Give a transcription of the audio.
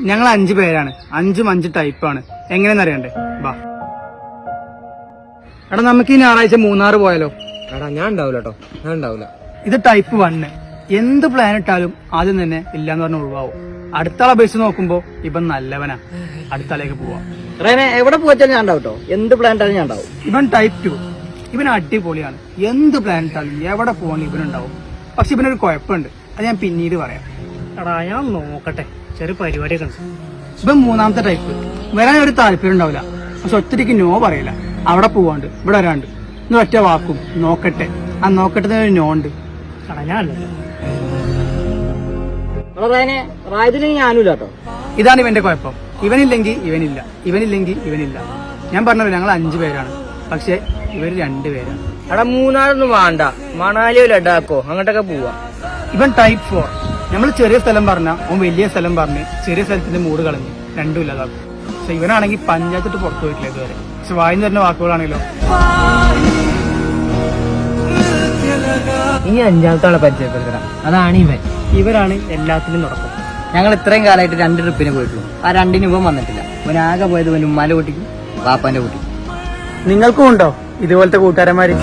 ഞങ്ങൾ അഞ്ചു പേരാണ്. അഞ്ചും അഞ്ച് ടൈപ്പാണ് എങ്ങനെയെന്ന് അറിയണ്ടേ? ബാ എടാ നമുക്ക് ഈ ഞായറാഴ്ച മൂന്നാറ് പോയാലോ? എടാ ഞാൻ ഉണ്ടാവില്ല കേട്ടോ ഞാൻ ഉണ്ടാവില്ല ഇത് ടൈപ്പ് വണ്ണ് എന്ത് പ്ലാൻ ഇട്ടാലും ആദ്യം തന്നെ ഇല്ലാന്ന് പറഞ്ഞ ഒഴിവാവും. അടുത്ത ബസ് നോക്കുമ്പോ ഇവൻ നല്ലവനാ. അടുത്താളേക്ക് പോവാ. റേനെ എവിടെ പോയാലും ഞാൻ ഉണ്ടാവും കേട്ടോ എന്ത് പ്ലാൻ ഇട്ടാലും ഞാൻ ഉണ്ടാവും. ഇവൻ ടൈപ്പ് ടു ഇവൻ അടിപൊളിയാണ്. എന്ത് പ്ലാൻ ഇട്ടാലും എവിടെ പോകണം ഇവനുണ്ടാവും പക്ഷെ ഇവനൊരു കുഴപ്പമുണ്ട്. അത് ഞാൻ പിന്നീട് പറയാം. എടാ ഞാൻ നോക്കട്ടെ. ചെറിയ പരിപാടിയൊക്കെ ഉണ്ട്. ഇപ്പൊ മൂന്നാമത്തെ ടൈപ്പ് വരാൻ ഒരു താല്പര്യം ഉണ്ടാവില്ല. പക്ഷെ ഒത്തിരിക്ക് നോ പറയില്ല. അവിടെ പോവാണ്ട് ഇവിടെ വരാണ്ട്. ഇന്ന് ഒറ്റ വാക്കും. നോക്കട്ടെ. ആ നോക്കട്ടെ ഒരു നോ ഉണ്ട്. എടാ ഞാൻ അല്ല. റായതിന് ഞാനും ഇല്ല കേട്ടോ ഇതാണ് ഇവന്റെ കുഴപ്പം. ഇവനില്ലെങ്കിൽ ഇവനില്ല. ഇവനില്ലെങ്കിൽ ഇവനില്ല. ഞാൻ പറഞ്ഞല്ലോ ഞങ്ങൾ അഞ്ചു പേരാണ്. പക്ഷെ ഇവർ രണ്ടുപേരാണ് അവിടെ മൂന്നാറൊന്നും വേണ്ട. മണാലിയോ ലഡാക്കോ. അങ്ങോട്ടൊക്കെ പോവാ. ഇവൻ ടൈപ്പ് ഫോർ നമ്മൾ ചെറിയ സ്ഥലം പറഞ്ഞ അവൻ വലിയ സ്ഥലം പറഞ്ഞ് ചെറിയ സ്ഥലത്തിന്റെ മൂട് കളഞ്ഞു രണ്ടും ഇല്ലാതാക്കും. പക്ഷെ ഇവനാണെങ്കിൽ പഞ്ചായത്തിട്ട് പുറത്തു പോയിട്ടില്ല ഇതുവരെ. പക്ഷെ വായിന്ന് തരുന്ന വാക്കുകളാണല്ലോ ഇനി അഞ്ചാമത്തെ ആളെ പരിചയപ്പെടുത്തണം. അതാണ് ഇവൻ. ഇവരാണ് എല്ലാത്തിനും തുടക്കം. ഞങ്ങൾ ഇത്രയും കാലമായിട്ട് രണ്ട് ട്രിപ്പിന് പോയിട്ടുള്ളൂ. ആ രണ്ടിനും ഇവൻ വന്നിട്ടില്ല. ഇവൻ ആകെ പോയത് ഇവൻ ഉമ്മാന്റെ കൂട്ടിക്കും പാപ്പാന്റെ കൂട്ടിക്കും. നിങ്ങൾക്കും ഉണ്ടോ ഇതുപോലത്തെ കൂട്ടുകാരന്മാര്?